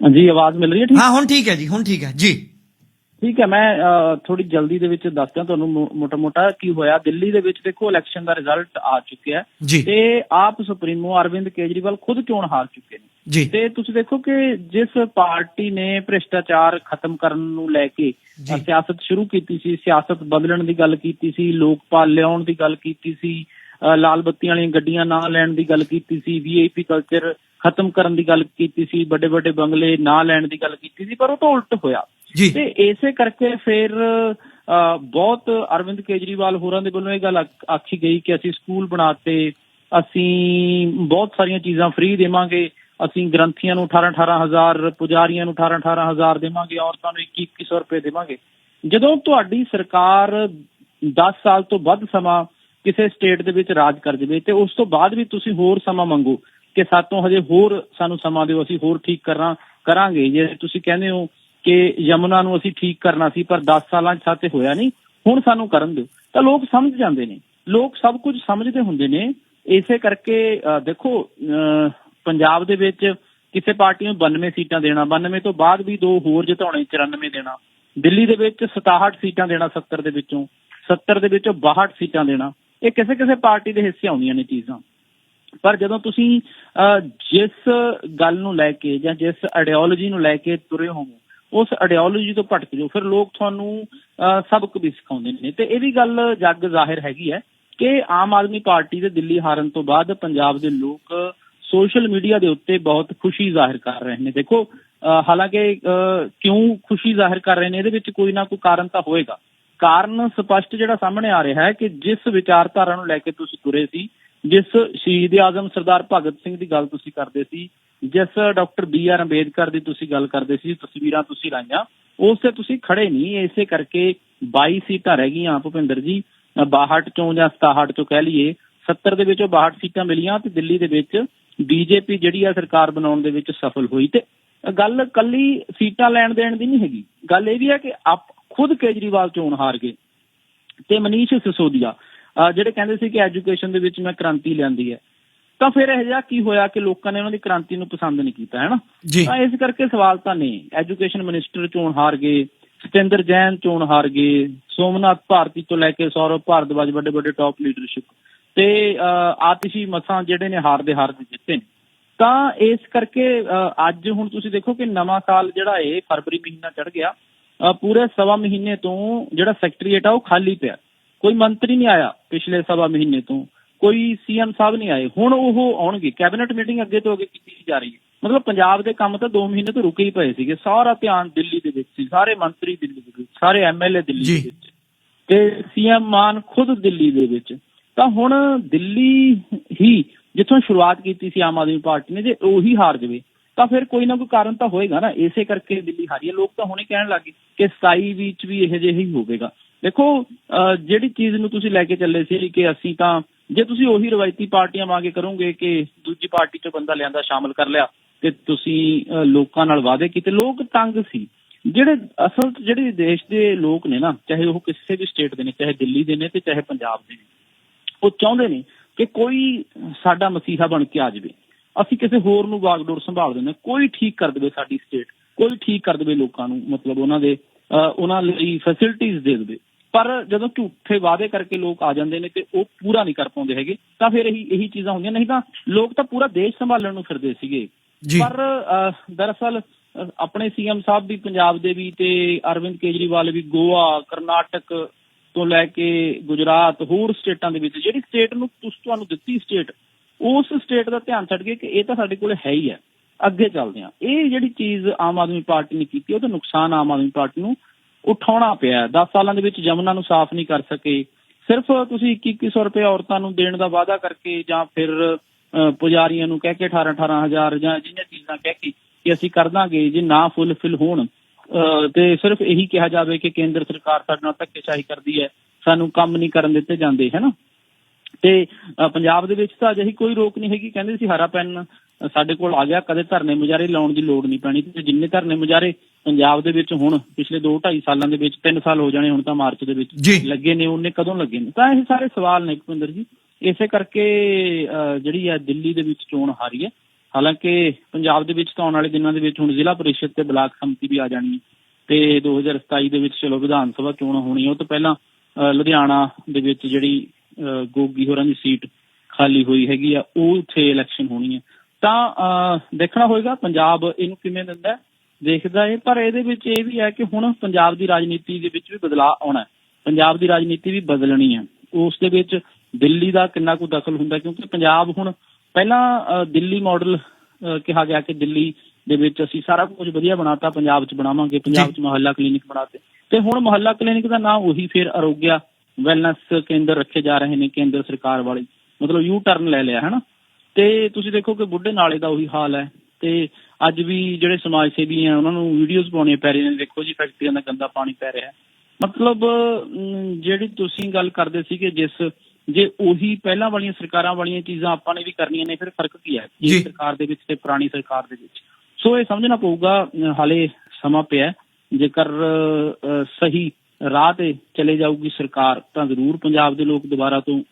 ਜੀ ਆਵਾਜ਼ ਮਿਲ ਰਹੀ ਹੈ ਠੀਕ? ਹਾਂ ਹੁਣ ਠੀਕ ਹੈ ਜੀ ਹੁਣ ਠੀਕ ਹੈ ਜੀ। ਠੀਕ ਹੈ ਮੈਂ ਥੋੜੀ ਜਲਦੀ ਦੇ ਵਿੱਚ ਦੱਸਦਾ ਤੁਹਾਨੂੰ ਮੋਟਾ ਮੋਟਾ ਕੀ ਹੋਇਆ। ਦਿੱਲੀ ਦੇ ਵਿੱਚ ਦੇਖੋ ਇਲੈਕਸ਼ਨ ਦਾ ਰਿਜ਼ਲਟ ਆ ਚੁੱਕਿਆ ਤੇ ਆਪ ਸੁਪਰੀਮੋ ਅਰਵਿੰਦ ਕੇਜਰੀਵਾਲ ਖੁਦ ਚੋਣ ਹਾਰ ਚੁੱਕੇ ਨੇ। ਤੇ ਤੁਸੀਂ ਦੇਖੋ ਕਿ ਜਿਸ ਪਾਰਟੀ ਨੇ ਭ੍ਰਿਸ਼ਟਾਚਾਰ ਖਤਮ ਕਰਨ ਨੂੰ ਲੈ ਕੇ ਸਿਆਸਤ ਸ਼ੁਰੂ ਕੀਤੀ ਸੀ ਸਿਆਸਤ ਬਦਲਣ ਦੀ ਗੱਲ ਕੀਤੀ ਸੀ ਲੋਕਪਾਲ ਲਿਆਉਣ ਦੀ ਗੱਲ ਕੀਤੀ ਸੀ ਲਾਲ ਬੱਤੀਆਂ ਵਾਲੀਆਂ ਗੱਡੀਆਂ ਨਾ ਲੈਣ ਦੀ ਗੱਲ ਕੀਤੀ ਸੀ ਵੀਆਈਪੀ ਕਲਚਰ ਖਤਮ ਕਰਨ ਦੀ ਗੱਲ ਕੀਤੀ ਸੀ ਵੱਡੇ ਵੱਡੇ ਬੰਗਲੇ ਨਾ ਲੈਣ ਦੀ ਗੱਲ ਕੀਤੀ ਸੀ ਪਰ ਉਹ ਤਾਂ ਉਲਟ ਹੋਇਆ। ਤੇ ਇਸੇ ਕਰਕੇ ਫਿਰ ਬਹੁਤ ਅਰਵਿੰਦ ਕੇਜਰੀਵਾਲ ਹੋਰਾਂ ਦੇ ਵੱਲੋਂ ਇਹ ਗੱਲ ਆਖ- ਆਖੀ ਗਈ ਕਿ ਅਸੀਂ ਸਕੂਲ ਬਣਾਤੇ ਅਸੀਂ ਬਹੁਤ ਸਾਰੀਆਂ ਚੀਜ਼ਾਂ ਫ੍ਰੀ ਦੇਵਾਂਗੇ ਅਸੀਂ ਗ੍ਰੰਥੀਆਂ ਨੂੰ 18 18000 ਪੁਜਾਰੀਆਂ ਨੂੰ 18 18000 ਦੇਵਾਂਗੇ ਔਰਤਾਂ ਨੂੰ 21 2100 ਰੁਪਏ ਦੇਵਾਂਗੇ। ਜਦੋਂ ਤੁਹਾਡੀ ਸਰਕਾਰ 10 ਸਾਲ ਤੋਂ ਵੱਧ ਸਮਾਂ ਕਿਸੇ ਸਟੇਟ ਦੇ ਵਿੱਚ ਰਾਜ ਕਰ ਜਾਵੇ ਤੇ ਉਸ ਤੋਂ ਬਾਅਦ ਵੀ ਤੁਸੀਂ ਹੋਰ ਸਮਾਂ ਮੰਗੋ ਕਿ ਸਾਤੋਂ ਹਜੇ ਹੋਰ ਸਾਨੂੰ ਸਮਾਂ ਦਿਓ ਅਸੀਂ ਹੋਰ ਠੀਕ ਕਰਾਂ ਕਰਾਂਗੇ। ਜੇ ਤੁਸੀਂ ਕਹਿੰਦੇ ਹੋ ਕਿ ਯਮੁਨਾ ਨੂੰ ਅਸੀਂ ਠੀਕ ਕਰਨਾ ਸੀ ਪਰ 10 ਸਾਲਾਂ 'ਚ ਸਾਤੇ ਹੋਇਆ ਨਹੀਂ ਹੁਣ ਸਾਨੂੰ ਕਰਨ ਦਿਓ। ਤਾਂ ਲੋਕ ਸਮਝ ਜਾਂਦੇ ਨੇ। ਲੋਕ ਸਭ ਕੁਝ ਸਮਝਦੇ ਹੁੰਦੇ ਨੇ। ਇਸੇ ਕਰਕੇ ਦੇਖੋ ਅਹ, ਪੰਜਾਬ ਦੇ ਵਿੱਚ ਕਿਸੇ ਪਾਰਟੀ ਨੂੰ 92 ਸੀਟਾਂ ਦੇਣਾ 92 ਤੋਂ ਬਾਅਦ ਵੀ ਦੋ ਹੋਰ ਜਿਤਾਉਣੇ 94 ਦੇਣਾ। ਦਿੱਲੀ ਦੇ ਵਿੱਚ 67 ਸੀਟਾਂ ਦੇਣਾ 70 ਦੇ ਵਿੱਚੋਂ। 70 ਦੇ ਵਿੱਚੋਂ 62 ਸੀਟਾਂ ਦੇਣਾ। ਇਹ ਕਿਸੇ ਕਿਸੇ ਪਾਰਟੀ ਦੇ ਹਿੱਸੇ ਆਉਂਦੀਆਂ ਨੇ ਚੀਜ਼ਾਂ। ਪਰ ਜਦੋਂ ਤੁਸੀਂ ਅਹ, ਜਿਸ ਗੱਲ ਨੂੰ ਲੈ ਕੇ ਜਾਂ ਜਿਸ ਆਈਡੀਓਲੋਜੀ ਨੂੰ ਲੈ ਕੇ ਤੁਰੇ ਹੋਵੋ ਉਸ ਆਈਡੀਓਲੋਜੀ ਤੋਂ ਭਟਕ ਜਾਓ ਫਿਰ ਲੋਕ ਤੁਹਾਨੂੰ ਅਹ, ਸਬਕ ਵੀ ਸਿਖਾਉਂਦੇ ਨੇ। ਤੇ ਇਹ ਵੀ ਗੱਲ ਜੱਗ ਜ਼ਾਹਿਰ ਹੈਗੀ ਹੈ ਕਿ ਆਮ ਆਦਮੀ ਪਾਰਟੀ ਦੇ ਦਿੱਲੀ ਹਾਰਨ ਤੋਂ ਬਾਅਦ ਪੰਜਾਬ ਦੇ ਲੋਕ ਸੋਸ਼ਲ ਮੀਡੀਆ ਦੇ ਉੱਤੇ ਬਹੁਤ ਖੁਸ਼ੀ ਜ਼ਾਹਿਰ ਕਰ ਰਹੇ ਨੇ। ਦੇਖੋ ਅਹ, ਹਾਲਾਂਕਿ ਅਹ, ਕਿਉਂ ਖੁਸ਼ੀ ਜ਼ਾਹਿਰ ਕਰ ਰਹੇ ਨੇ ਇਹਦੇ ਵਿੱਚ ਕੋਈ ਨਾ ਕੋਈ ਕਾਰਨ ਤਾਂ ਹੋਏਗਾ। ਕਾਰਨ ਸਪਸ਼ਟ ਜਿਹੜਾ ਸਾਹਮਣੇ ਆ ਰਿਹਾ ਹੈ ਕਿ ਜਿਸ ਵਿਚਾਰਧਾਰਾ ਨੂੰ ਲੈ ਕੇ ਤੁਸੀਂ ਤੁਰੇ ਸੀ ਜਿਸ ਸ਼ਹੀਦ ਆਜ਼ਮ ਸਰਦਾਰ ਭਗਤ ਸਿੰਘ ਦੀ ਗੱਲ ਤੁਸੀਂ ਕਰਦੇ ਸੀ ਜਿਸ ਡਾਕਟਰ ਬੀ ਆਰ ਅੰਬੇਦਕਰ ਦੀ ਤੁਸੀਂ ਗੱਲ ਕਰਦੇ ਸੀ ਤਸਵੀਰਾਂ ਤੁਸੀਂ ਲਾਈਆਂ ਉਸ ਤੇ ਤੁਸੀਂ ਖੜੇ ਨਹੀਂ ਇਸੇ ਕਰਕੇ 22 ਸੀਟਾਂ ਰਹਿ ਗਈਆਂ ਭੁਪਿੰਦਰ ਜੀ ਅ, 62 ਚੋਂ ਜਾਂ 67 ਚੋਂ ਕਹਿ ਲਈਏ 70 ਦੇ ਵਿੱਚੋਂ 62 ਸੀਟਾਂ ਮਿਲੀਆਂ ਤੇ ਦਿੱਲੀ ਦੇ ਵਿੱਚ ਬੀਜੇਪੀ ਜਿਹੜੀ ਆ ਸਰਕਾਰ ਬਣਾਉਣ ਦੇ ਵਿੱਚ ਸਫਲ ਹੋਈ ਤੇ ਗੱਲ ਕੱਲੀ ਸੀਟਾਂ ਲੈਣ ਦੇਣ ਦੀ ਨਹੀਂ ਹੈਗੀ ਗੱਲ ਇਹ ਵੀ ਹੈ ਕਿ ਆਪ ਖੁਦ ਕੇਜਰੀਵਾਲ ਚੋਣ ਹਾਰ ਗਏ ਤੇ ਮਨੀਸ਼ ਸਿਸੋਦੀਆ ਜਿਹੜੇ ਕਹਿੰਦੇ ਸੀ ਕਿ ਐਜੂਕੇਸ਼ਨ ਦੇ ਵਿੱਚ ਮੈਂ ਕ੍ਰਾਂਤੀ ਲਿਆਂਦੀ ਹੈ ਤਾਂ ਫਿਰ ਇਹ ਜਿਹਾ ਕੀ ਹੋਇਆ ਕਿ ਲੋਕਾਂ ਨੇ ਉਹਨਾਂ ਦੀ ਕ੍ਰਾਂਤੀ ਨੂੰ ਪਸੰਦ ਨਹੀਂ ਕੀਤਾ ਹੈ ਨਾ? ਜੀ। ਤਾਂ ਇਸ ਕਰਕੇ ਸਵਾਲ ਤਾਂ ਨਹੀਂ ਐਜੂਕੇਸ਼ਨ ਮਿਨਿਸਟਰ ਚੋਣ ਹਾਰ ਗਏ ਸਤਿੰਦਰ ਜੈਨ ਚੋਣ ਹਾਰ ਗਏ ਸੋਮਨਾਥ ਭਾਰਤੀ ਤੋਂ ਲੈ ਕੇ ਸੌਰਵ ਭਾਰਦਵਾਜ ਵੱਡੇ ਵੱਡੇ ਟਾਪ ਲੀਡਰਸ਼ਿਪ ਤੇ ਆਤਿਸ਼ੀ ਮਸਾਂ ਜਿਹੜੇ ਨੇ ਹਾਰਦੇ ਹਾਰਦੇ ਜਿੱਤੇ ਨੇ। ਤਾਂ ਇਸ ਕਰਕੇ ਅੱਜ ਹੁਣ ਤੁਸੀਂ ਦੇਖੋ ਕਿ ਨਵਾਂ ਸਾਲ ਜਿਹੜਾ ਇਹ ਫਰਵਰੀ ਮਹੀਨਾ ਚੜ ਗਿਆ ਪੂਰੇ ਸਵਾ ਮਹੀਨੇ ਤੋਂ ਜਿਹੜਾ ਸੈਕਟਰੀਏਟ ਆ ਉਹ ਖਾਲੀ ਪਿਆ। ਕੋਈ ਮੰਤਰੀ ਨਹੀਂ ਆਇਆ ਪਿਛਲੇ ਸਵਾ ਮਹੀਨੇ ਤੋਂ। ਕੋਈ ਸੀਐਮ ਸਾਹਿਬ ਨਹੀਂ ਆਏ। ਹੁਣ ਉਹ ਆਉਣਗੇ। ਕੈਬਨਿਟ ਮੀਟਿੰਗ ਅੱਗੇ ਤੋਂ ਅੱਗੇ ਕੀਤੀ ਜਾ ਰਹੀ ਹੈ। ਮਤਲਬ ਪੰਜਾਬ ਦੇ ਕੰਮ ਤਾਂ 2 ਮਹੀਨੇ ਤੋਂ ਰੁਕੇ ਹੀ ਪਏ ਸੀਗੇ। ਸਾਰਾ ਧਿਆਨ ਦਿੱਲੀ ਦੇ ਵਿੱਚ ਸੀ। ਸਾਰੇ ਮੰਤਰੀ ਦਿੱਲੀ ਦੇ ਵਿੱਚ ਸਾਰੇ ਐਮਐਲਏ ਦਿੱਲੀ। ਦੇ ਵਿੱਚ ਤੇ ਸੀਐਮ ਮਾਨ ਖੁਦ ਦਿੱਲੀ ਦੇ ਵਿੱਚ। ਤਾਂ ਹੁਣ ਦਿੱਲੀ ਹੀ ਜਿੱਥੋਂ ਸ਼ੁਰੂਆਤ ਕੀਤੀ ਸੀ ਆਮ ਆਦਮੀ ਪਾਰਟੀ ਨੇ ਜੇ ਉਹੀ ਹਾਰ ਜਾਵੇ। ਤਾਂ ਫਿਰ ਕੋਈ ਨਾ ਕੋਈ ਕਾਰਨ ਤਾਂ ਹੋਏਗਾ ਨਾ। ਇਸੇ ਕਰਕੇ ਦਿੱਲੀ ਹਾਰੀ ਹੈ ਲੋਕ ਤਾਂ ਹੁਣੇ ਕਹਿਣ ਲੱਗੇ ਕਿ 27 ਵਿੱਚ ਵੀ ਇਹ ਜਿਹਾ ਹੀ ਹੋਵੇਗਾ। ਦੇਖੋ ਜਿਹੜੀ ਚੀਜ਼ ਨੂੰ ਤੁਸੀਂ ਲੈ ਕੇ ਚੱਲੇ ਸੀ ਕਿ ਅਸੀਂ ਤਾਂ, ਜੇ ਤੁਸੀਂ ਉਹੀ ਰਵਾਇਤੀ ਪਾਰਟੀਆਂ ਵਾਂਗੇ ਕਰੋਗੇ ਕਿ ਦੂਜੀ ਪਾਰਟੀ ਚੋਂ ਬੰਦਾ ਲਿਆਂਦਾ, ਸ਼ਾਮਲ ਕਰ ਲਿਆ, ਤੇ ਤੁਸੀਂ ਲੋਕਾਂ ਨਾਲ ਵਾਅਦੇ ਕੀਤੇ, ਲੋਕ ਤੰਗ ਸੀ। ਜਿਹੜੇ ਅਸਲ ਜਿਹੜੇ ਦੇਸ਼ ਦੇ ਲੋਕ ਨੇ ਨਾ, ਚਾਹੇ ਉਹ ਕਿਸੇ ਵੀ ਸਟੇਟ ਦੇ ਨੇ, ਚਾਹੇ ਦਿੱਲੀ ਦੇ ਨੇ ਤੇ ਚਾਹੇ ਪੰਜਾਬ ਦੇ ਨੇ, ਉਹ ਚਾਹੁੰਦੇ ਨੇ ਕਿ ਕੋਈ ਸਾਡਾ ਮਸੀਹਾ ਬਣ ਕੇ ਆ ਜਾਵੇ। ਅਸੀਂ ਕਿਸੇ ਹੋਰ ਨੂੰ ਬਾਗਡੋਰ ਸੰਭਾਲ ਦਿੰਦੇ। ਕੋਈ ਠੀਕ ਕਰ ਦੇਵੇ ਸਾਡੀ ਸਟੇਟ ਕੋਈ ਠੀਕ ਕਰ ਦੇਵੇ ਲੋਕਾਂ ਨੂੰ ਮਤਲਬ ਉਹਨਾਂ ਦੇ ਉਹਨਾਂ ਲਈ ਫੈਸਿਲਿਟੀਆਂ ਦੇ ਦੇਵੇ। ਪਰ ਜਦੋਂ ਝੂਠੇ ਵਾਅਦੇ ਕਰਕੇ ਲੋਕ ਆ ਜਾਂਦੇ ਨੇ ਤੇ ਉਹ ਪੂਰਾ ਨਹੀਂ ਕਰ ਪਾਉਂਦੇ ਹੈਗੇ ਤਾਂ ਫਿਰ ਇਹੀ ਇਹੀ ਚੀਜ਼ਾਂ ਹੁੰਦੀਆਂ। ਨਹੀਂ ਤਾਂ ਲੋਕ ਤਾਂ ਪੂਰਾ ਦੇਸ਼ ਸੰਭਾਲਣ ਨੂੰ ਫਿਰਦੇ ਸੀਗੇ। ਪਰ ਦਰਅਸਲ ਆਪਣੇ ਸੀਐਮ ਸਾਹਿਬ ਵੀ ਪੰਜਾਬ ਦੇ ਵੀ ਤੇ ਅਰਵਿੰਦ ਕੇਜਰੀਵਾਲ ਵੀ ਗੋਆ ਕਰਨਾਟਕ ਤੋਂ ਲੈ ਕੇ ਗੁਜਰਾਤ ਹੋਰ ਸਟੇਟਾਂ ਦੇ ਵਿੱਚ ਜਿਹੜੀ ਸਟੇਟ ਨੂੰ ਤੁਸੀਂ ਤੁਹਾਨੂੰ ਦਿੱਤੀ ਸਟੇਟ ਉਸ ਸਟੇਟ ਦਾ ਧਿਆਨ ਛੱਡ ਕੇ ਕਿ ਇਹ ਤਾਂ ਸਾਡੇ ਕੋਲ ਹੈ ਹੀ ਹੈ ਅੱਗੇ ਚੱਲਦੇ ਆ ਇਹ ਜਿਹੜੀ ਚੀਜ਼ ਆਮ ਆਦਮੀ ਪਾਰਟੀ ਨੇ ਕੀਤੀ ਉਹ ਨੁਕਸਾਨ ਆਮ ਆਦਮੀ ਪਾਰਟੀ ਨੂੰ ਉਠਾਉਣਾ ਪਿਆ 10 ਸਾਲਾਂ ਦੇ ਵਿੱਚ ਯਮੁਨਾ ਨੂੰ ਸਾਫ਼ ਨਹੀਂ ਕਰ ਸਕੇ। ਸਿਰਫ ਤੁਸੀਂ 2100 ਰੁਪਏ ਔਰਤਾਂ ਨੂੰ ਦੇਣ ਦਾ ਵਾਅਦਾ ਕਰਕੇ ਜਾਂ ਫਿਰ ਅਹ, ਪੁਜਾਰੀਆਂ ਨੂੰ ਕਹਿ ਕੇ 18 18000 ਜਾਂ ਜਿਹੀਆਂ ਚੀਜ਼ਾਂ ਕਹਿ ਕੇ ਕਿ ਅਸੀਂ ਕਰ ਦਾਂਗੇ ਜੇ ਨਾ ਫੁੱਲਫਿਲ ਹੋਣ ਤੇ ਸਿਰਫ ਇਹੀ ਕਿਹਾ ਜਾਵੇ ਕਿ ਕੇਂਦਰ ਸਰਕਾਰ ਸਾਡੇ ਨਾਲ ਧੱਕੇਸ਼ਾਹੀ ਕਰਦੀ ਹੈ। ਸਾਨੂੰ ਕੰਮ ਨਹੀਂ ਕਰਨ ਦਿੱਤੇ ਜਾਂਦੇ ਹੈ ਤੇ ਪੰਜਾਬ ਦੇ ਵਿੱਚ ਤਾਂ ਅਜਿਹੀ ਕੋਈ ਰੋਕ ਨਹੀਂ ਹੈਗੀ। ਕਹਿੰਦੇ ਸੀ ਹਰਾ ਪੈਨ ਸਾਡੇ ਕੋਲ ਆ ਗਿਆ ਕਦੇ ਧਰਨੇ ਮੁਜ਼ਾਰੇ ਲਾਉਣ ਦੀ ਲੋੜ ਨਹੀਂ ਪੈਣੀ। ਤੇ ਜਿੰਨੇ ਧਰਨੇ ਮੁਜ਼ਾਰੇ ਪੰਜਾਬ ਦੇ ਵਿੱਚ ਹੁਣ ਪਿਛਲੇ 2 2.5 ਸਾਲਾਂ ਦੇ ਵਿੱਚ 3 ਸਾਲ ਹੋ ਜਾਣੇ ਹੁਣ ਤਾਂ ਮਾਰਚ ਦੇ ਵਿੱਚ। ਲੱਗੇ ਨੇ ਉਹਨੇ ਕਦੋਂ ਲੱਗੇ ਨੇ? ਤਾਂ ਇਹ ਸਾਰੇ ਸਵਾਲ ਨੇ ਭੁਪਿੰਦਰ ਜੀ। ਇਸੇ ਕਰਕੇ ਜਿਹੜੀ ਹੈ ਦਿੱਲੀ ਦੇ ਵਿੱਚ ਚੋਣ ਹਾਰੀ ਹੈ। ਹਾਲਾਂਕਿ ਪੰਜਾਬ ਦੇ ਵਿੱਚ ਤਾਂ ਆਉਣ ਵਾਲੇ ਦਿਨਾਂ ਦੇ ਵਿੱਚ ਹੁਣ ਜ਼ਿਲ੍ਹਾ ਪਰਿਸ਼ਦ ਤੇ ਬਲਾਕ ਸੰਮਤੀ ਵੀ ਆ ਜਾਣੀ ਹੈ। ਤੇ 2027 ਦੇ ਵਿੱਚ ਚਲੋ ਵਿਧਾਨ ਸਭਾ ਚੋਣ ਹੋਣੀ ਹੈ। ਉਹ ਤੋਂ ਪਹਿਲਾਂ ਲੁਧਿਆਣਾ ਦੇ ਵਿੱਚ ਜਿਹੜੀ ਗੋਗੀ ਹੋਰਾਂ ਦੀ ਸੀਟ ਖਾਲੀ ਹੋਈ ਹੈਗੀ ਆ ਉਹ ਉੱਥੇ ਇਲੈਕਸ਼ਨ ਹੋਣੀ ਹੈ ਤਾਂ ਦੇਖਣਾ ਹੋਏਗਾ ਪੰਜਾਬ ਇਹਨੂੰ ਕਿਵੇਂ ਦਿੰਦਾ ਦੇਖਦਾ ਹੈ ਪਰ ਇਹਦੇ ਵਿੱਚ ਇਹ ਵੀ ਹੈ ਕਿ ਹੁਣ ਪੰਜਾਬ ਦੀ ਰਾਜਨੀਤੀ ਦੇ ਵਿੱਚ ਵੀ ਬਦਲਾਅ ਆਉਣਾ ਹੈ। ਪੰਜਾਬ ਦੀ ਰਾਜਨੀਤੀ ਵੀ ਬਦਲਣੀ ਹੈ ਉਸ ਦੇ ਵਿੱਚ ਦਿੱਲੀ ਦਾ ਕਿੰਨਾ ਕੁ ਦਖਲ ਹੁੰਦਾ? ਕਿਉਂਕਿ ਪੰਜਾਬ ਹੁਣ ਪਹਿਲਾਂ ਦਿੱਲੀ ਮਾਡਲ ਕਿਹਾ ਗਿਆ ਕਿ ਦਿੱਲੀ ਦੇ ਵਿੱਚ ਅਸੀਂ ਸਾਰਾ ਕੁਝ ਵਧੀਆ ਬਣਾਤਾ ਪੰਜਾਬ 'ਚ ਬਣਾਵਾਂਗੇ ਪੰਜਾਬ 'ਚ ਮੁਹੱਲਾ ਕਲੀਨਿਕ ਬਣਾਤੇ। ਤੇ ਹੁਣ ਮੁਹੱਲਾ ਕਲੀਨਿਕ ਦਾ ਨਾਮ ਉਹੀ ਫਿਰ ਅਰੋਗਿਆ ਵੈਲਨੈਸ ਕੇਂਦਰ ਰੱਖੇ ਜਾ ਰਹੇ ਨੇ ਕੇਂਦਰ ਸਰਕਾਰ ਵਾਲੇ। ਮਤਲਬ ਯੂ ਟਰਨ ਲੈ ਲਿਆ ਹੈ ਨਾ ਤੇ ਤੁਸੀਂ ਦੇਖੋ ਕਿ ਬੁੱਢੇ ਨਾਲੇ ਦਾ ਉਹੀ ਹਾਲ ਹੈ। ਤੇ ਅੱਜ ਵੀ ਜਿਹੜੇ ਸਮਾਜ ਸੇਵੀ ਆ ਉਹਨਾਂ ਨੂੰ ਵੀਡੀਓਜ਼ ਪਾਉਣੀਆਂ ਪੈ ਰਹੀਆਂ ਨੇ। ਦੇਖੋ ਜੀ ਫੈਕਟਰੀਆਂ ਦਾ ਗੰਦਾ ਪਾਣੀ ਪੈ ਰਿਹਾ ਹੈ। ਮਤਲਬ ਜਿਹੜੀ ਤੁਸੀਂ ਗੱਲ ਕਰਦੇ ਸੀ ਕਿ ਜਿਸ ਜੇ ਉਹੀ ਪਹਿਲਾਂ ਵਾਲੀਆਂ ਸਰਕਾਰਾਂ ਵਾਲੀਆਂ ਚੀਜ਼ਾਂ ਆਪਾਂ ਨੇ ਵੀ ਕਰਨੀਆਂ ਨੇ ਫਿਰ ਫ਼ਰਕ ਕੀ ਹੈ। ਇਹ ਸਰਕਾਰ ਦੇ ਵਿੱਚ ਤੇ ਪੁਰਾਣੀ ਸਰਕਾਰ ਦੇ ਵਿੱਚ। ਸੋ ਇਹ ਸਮਝਣਾ ਪਊਗਾ ਹਾਲੇ ਸਮਾਂ ਪਿਆ। ਜੇਕਰ ਸਹੀ ਰਾਹ ਤੇ ਚਲੇ ਜਾਊਗੀ ਸਰਕਾਰ ਤਾਂ ਜ਼ਰੂਰ ਪੰਜਾਬ ਦੇ ਲੋਕ ਦੁਬਾਰਾ ਤੋਂ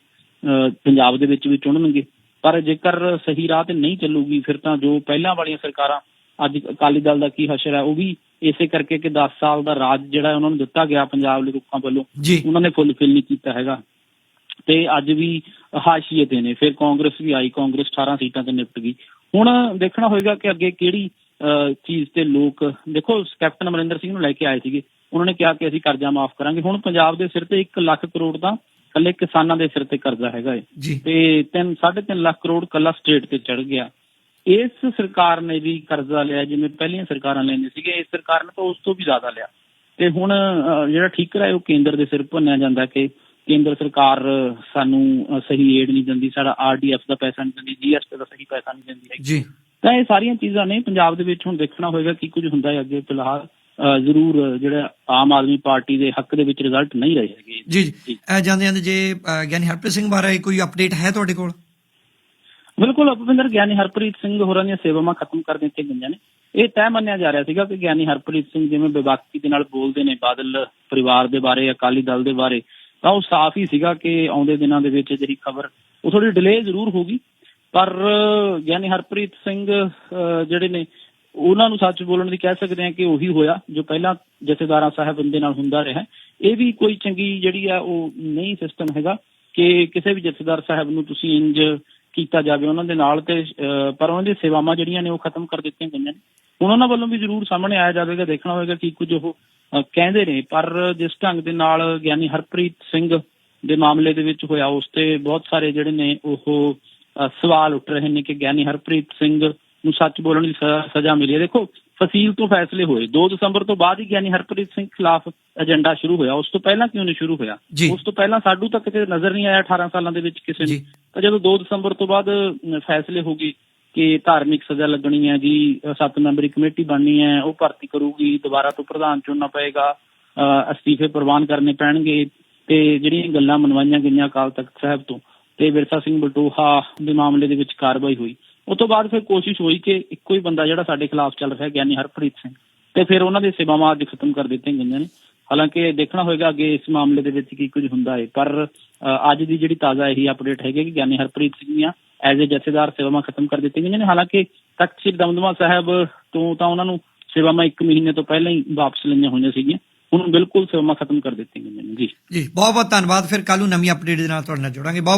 ਪੰਜਾਬ ਦੇ ਵਿੱਚ ਵੀ ਚੁਣਨਗੇ। ਪਰ ਜੇਕਰ ਸਹੀ ਰਾਹ ਤੇ ਨਹੀਂ ਚੱਲੂਗੀ ਫਿਰ ਤਾਂ ਜੋ ਪਹਿਲਾਂ ਵਾਲੀਆਂ ਸਰਕਾਰਾਂ ਅੱਜ ਅਕਾਲੀ ਦਲ ਦਾ ਕੀ ਹਸ਼ਰ ਹੈ ਉਹ ਵੀ ਇਸੇ ਕਰਕੇ ਕਿ 10 ਸਾਲ ਦਾ ਰਾਜ ਜਿਹੜਾ ਉਹਨਾਂ ਨੂੰ ਦਿੱਤਾ ਗਿਆ ਪੰਜਾਬ ਦੇ ਲੋਕਾਂ ਵੱਲੋਂ। ਉਹਨਾਂ ਨੇ ਫੁੱਲਫਿਲ ਨਹੀਂ ਕੀਤਾ ਹੈਗਾ। ਤੇ ਅੱਜ ਵੀ ਹਾਸ਼ੀਏ ਤੇ ਨੇ ਫਿਰ ਕਾਂਗਰਸ ਵੀ ਆਈ ਕਾਂਗਰਸ 18 ਸੀਟਾਂ ਤੇ ਨਿਪਟ ਗਈ। ਹੁਣ ਦੇਖਣਾ ਹੋਏਗਾ ਕਿ ਅੱਗੇ ਕਿਹੜੀ ਚੀਜ਼ ਤੇ ਲੋਕ ਦੇਖੋ ਕੈਪਟਨ ਅਮਰਿੰਦਰ ਸਿੰਘ ਨੂੰ ਲੈ ਕੇ ਆਏ ਸੀਗੇ। ਉਹਨਾਂ ਨੇ ਕਿਹਾ ਕਿ ਅਸੀਂ ਕਰਜ਼ਾ ਮਾਫ ਕਰਾਂਗੇ। ਹੁਣ ਪੰਜਾਬ ਦੇ ਸਿਰ ਤੇ 1 ਲੱਖ ਕਰੋੜ ਦਾ ਕੱਲੇ ਕਿਸਾਨਾਂ ਦੇ ਸਿਰ ਤੇ ਕਰਜ਼ਾ ਹੈਗਾ ਏ। ਤੇ 3 3.5 ਲੱਖ ਕਰੋੜ ਕੱਲਾ ਸਟੇਟ ਤੇ ਚੜ ਗਿਆ। ਇਸ ਸਰਕਾਰ ਨੇ ਵੀ ਕਰਜ਼ਾ ਲਿਆ ਜਿਵੇਂ ਪਹਿਲੀਆਂ ਸਰਕਾਰਾਂ ਲੈਂਦੇ ਸੀਗੇ ਇਸ ਸਰਕਾਰ ਨੇ ਤਾਂ ਉਸ ਤੋਂ ਵੀ ਜ਼ਿਆਦਾ ਲਿਆ। ਤੇ ਹੁਣ ਜਿਹੜਾ ਠੀਕਰ ਹੈ ਉਹ ਕੇਂਦਰ ਦੇ ਸਿਰ ਭੰਨਿਆ ਜਾਂਦਾ ਕਿ ਕੇਂਦਰ ਸਰਕਾਰ ਸਾਨੂੰ ਸਹੀ ਏਡ ਨਹੀਂ ਦਿੰਦੀ ਸਾਡਾ ਆਰਡੀਐਫ ਦਾ ਪੈਸਾ ਨਹੀਂ ਦਿੰਦੀ ਜੀਐਸਟੀ ਦਾ ਸਹੀ ਪੈਸਾ ਨਹੀਂ ਦਿੰਦੀ ਹੈਗੀ। ਜੀ। ਤਾਂ ਇਹ ਸਾਰੀਆਂ ਚੀਜ਼ਾਂ ਨੇ ਪੰਜਾਬ ਦੇ ਵਿੱਚ ਹੁਣ ਦੇਖਣਾ ਹੋਏਗਾ ਕੀ ਕੁਝ ਹੁੰਦਾ ਹੈ ਅੱਗੇ ਫਿਲਹਾਲ। ਜ਼ਰੂਰ ਜਿਹੜਾ ਆਮ ਆਦਮੀ ਪਾਰਟੀ ਦੇ ਹੱਕ ਦੇ ਵਿੱਚ ਰਿਜ਼ਲਟ ਨਹੀਂ ਰਹੇ ਹੈਗੇ। ਜੀ ਜੀ। ਅ, ਜਾਂਦੇ ਜਾਂਦੇ ਜੇ ਗਿਆਨੀ ਹਰਪ੍ਰੀਤ ਸਿੰਘ ਬਾਰੇ ਕੋਈ ਅਪਡੇਟ ਹੈ ਤੁਹਾਡੇ ਕੋਲ? ਬਿਲਕੁਲ ਭੁਪਿੰਦਰ ਗਿਆਨੀ ਹਰਪ੍ਰੀਤ ਸਿੰਘ ਹੋਰਾਂ ਦੀਆਂ ਸੇਵਾਵਾਂ ਖਤਮ ਕਰ ਦਿੱਤੀਆਂ ਗਈਆਂ ਨੇ। ਇਹ ਤੈਅ ਮੰਨਿਆ ਜਾ ਰਿਹਾ ਸੀਗਾ ਕਿ ਗਿਆਨੀ ਹਰਪ੍ਰੀਤ ਸਿੰਘ ਜਿਵੇਂ ਬੇਬਾਕੀ ਦੇ ਨਾਲ ਬੋਲਦੇ ਨੇ ਬਾਦਲ ਪਰਿਵਾਰ ਦੇ ਬਾਰੇ ਅਕਾਲੀ ਦਲ ਦੇ ਬਾਰੇ ਤਾਂ ਉਹ ਸਾਫ਼ ਹੀ ਸੀਗਾ ਕਿ ਆਉਂਦੇ ਦਿਨਾਂ ਦੇ ਵਿੱਚ ਜਿਹੜੀ ਖਬਰ ਉਹ ਥੋੜੀ ਡਿਲੇ ਜ਼ਰੂਰ ਹੋਗੀ ਪਰ ਗਿਆਨੀ ਹਰਪ੍ਰੀਤ ਸਿੰਘ ਜਿਹੜੇ ਨੇ ਉਹਨਾਂ ਨੂੰ ਸੱਚ ਬੋਲਣ ਦੀ ਕਹਿ ਸਕਦੇ ਹਾਂ ਕਿ ਉਹੀ ਹੋਇਆ, ਜੋ ਪਹਿਲਾਂ ਜਥੇਦਾਰਾਂ ਸਾਹਿਬ ਦੇ ਨਾਲ ਹੁੰਦਾ ਰਿਹਾ। ਇਹ ਵੀ ਕੋਈ ਚੰਗੀ ਜਿਹੜੀ ਆ, ਉਹ ਨਹੀਂ ਸਿਸਟਮ ਹੈਗਾ ਕਿ ਕਿਸੇ ਵੀ ਜਥੇਦਾਰ ਸਾਹਿਬ ਨੂੰ ਤੁਸੀਂ ਇੰਜ ਕੀਤਾ ਜਾਵੇ ਉਹਨਾਂ ਦੇ ਨਾਲ ਤੇ ਪਰ ਉਹਨਾਂ ਦੀਆਂ ਸੇਵਾਵਾਂ ਜਿਹੜੀਆਂ ਨੇ ਉਹ ਖਤਮ ਕਰ ਦਿੱਤੀਆਂ ਗਈਆਂ ਨੇ। ਹੁਣ ਉਹਨਾਂ ਵੱਲੋਂ ਵੀ ਜ਼ਰੂਰ ਸਾਹਮਣੇ ਆਇਆ ਜਾਵੇਗਾ, ਦੇਖਣਾ ਹੋਵੇਗਾ ਕੀ ਕੁਝ ਉਹ ਕਹਿੰਦੇ ਨੇ। ਪਰ ਜਿਸ ਢੰਗ ਦੇ ਨਾਲ ਗਿਆਨੀ ਹਰਪ੍ਰੀਤ ਸਿੰਘ ਦੇ ਮਾਮਲੇ ਦੇ ਵਿੱਚ ਹੋਇਆ, ਉਸ ਤੇ ਬਹੁਤ ਸਾਰੇ ਜਿਹੜੇ ਨੇ ਉਹ ਸਵਾਲ ਉੱਠ ਰਹੇ ਨੇ ਕਿ ਗਿਆਨੀ ਹਰਪ੍ਰੀਤ ਸਿੰਘ ਨੂੰ ਸੱਚ ਬੋਲਣ ਦੀ ਸਜ਼ਾ ਮਿਲੀ ਹੈ। ਦੇਖੋ ਫਸੀਲ ਤੋਂ ਫੈਸਲੇ ਹੋਏ। 2 ਦਸੰਬਰ ਤੋਂ ਬਾਅਦ ਹੀ ਗਿਆਨੀ ਹਰਪ੍ਰੀਤ ਸਿੰਘ ਖਿਲਾਫ ਏਜੰਡਾ ਸ਼ੁਰੂ ਹੋਇਆ। ਉਸ ਤੋਂ ਪਹਿਲਾਂ ਕਿਉਂ ਨਹੀਂ ਸ਼ੁਰੂ ਹੋਇਆ। ਉਸ ਤੋਂ ਪਹਿਲਾਂ ਸਾਡੂ ਤੱਕ ਤੇ ਨਜ਼ਰ ਨਹੀਂ ਆਇਆ 18 ਸਾਲਾਂ ਦੇ ਵਿੱਚ ਕਿਸੇ ਨੂੰ। ਤਾਂ ਜਦੋਂ 2 ਦਸੰਬਰ ਤੋਂ ਬਾਅਦ ਫੈਸਲੇ ਹੋ ਗਏ ਕਿ ਧਾਰਮਿਕ ਸਜ਼ਾ ਲੱਗਣੀ ਹੈ ਜੀ ਅ, ਸੱਤ ਮੈਂਬਰੀ ਕਮੇਟੀ ਬਣਨੀ ਹੈ ਉਹ ਭਰਤੀ ਕਰੂਗੀ ਦੁਬਾਰਾ ਤੋਂ ਪ੍ਰਧਾਨ ਚੁਣਨਾ ਪਏਗਾ ਅਸਤੀਫੇ ਪ੍ਰਵਾਨ ਕਰਨੇ ਪੈਣਗੇ ਤੇ ਜਿਹੜੀਆਂ ਗੱਲਾਂ ਮਨਵਾਈਆਂ ਗਈਆਂ ਅਕਾਲ ਤਖਤ ਸਾਹਿਬ ਤੋਂ ਤੇ ਵਿਰਸਾ ਸਿੰਘ ਬਲਟੋਹਾ ਦੇ ਮਾਮਲੇ ਦੇ ਵਿੱਚ ਕਾਰਵਾਈ ਹੋਈ। ਉਸ ਤੋਂ ਬਾਅਦ ਫਿਰ ਕੋਸ਼ਿਸ਼ ਹੋਈ ਕਿ ਇੱਕੋ ਹੀ ਬੰਦਾ ਜਿਹੜਾ ਸਾਡੇ ਖਿਲਾਫ ਚੱਲ ਰਿਹਾ ਗਿਆਨੀ ਹਰਪ੍ਰੀਤ ਸਿੰਘ। ਤੇ ਫਿਰ ਉਹਨਾਂ ਦੇ ਸੇਵਾਵਾਂ ਅੱਜ ਖਤਮ ਕਰ ਦਿੱਤੀਆਂ ਗਈਆਂ ਨੇ। ਹਾਲਾਂਕਿ ਦੇਖਣਾ ਹੋਏਗਾ ਅੱਗੇ ਇਸ ਮਾਮਲੇ ਦੇ ਵਿੱਚ ਕੀ ਕੁਝ ਹੁੰਦਾ ਹੈ। ਪਰ ਅੱਜ ਦੀ ਜਿਹੜੀ ਤਾਜ਼ਾ ਇਹੀ ਅਪਡੇਟ ਹੈਗੀ ਕਿ ਗਿਆਨੀ ਹਰਪ੍ਰੀਤ ਸਿੰਘ ਦੀਆਂ ਐਜ਼ ਏ ਜਥੇਦਾਰ ਸੇਵਾਵਾਂ ਖਤਮ ਕਰ ਦਿੱਤੀਆਂ ਗਈਆਂ ਨੇ। ਹਾਲਾਂਕਿ ਤਖਤ ਸ੍ਰੀ ਦਮਦਮਾ ਸਾਹਿਬ ਤੋਂ ਤਾਂ ਉਹਨਾਂ ਨੂੰ ਸੇਵਾਵਾਂ 1 ਮਹੀਨੇ ਤੋਂ ਪਹਿਲਾਂ ਹੀ ਵਾਪਸ ਲਈਆਂ ਹੋਈਆਂ ਸੀਗੀਆਂ। ਹੁਣ ਬਿਲਕੁਲ ਸੇਵਾਵਾਂ ਖਤਮ ਕਰ ਦਿੱਤੀਆਂ ਗਈਆਂ ਨੇ। ਜੀ। ਜੀ ਬਹੁਤ ਬਹੁਤ ਧੰਨਵਾਦ। ਫਿਰ ਕੱਲ ਨੂੰ ਨਵੀਂ ਅਪਡੇਟ ਦੇ ਨਾਲ ਤੁਹਾਡੇ ਨਾਲ ਜੁੜਾਂਗੇ। ਬਹੁਤ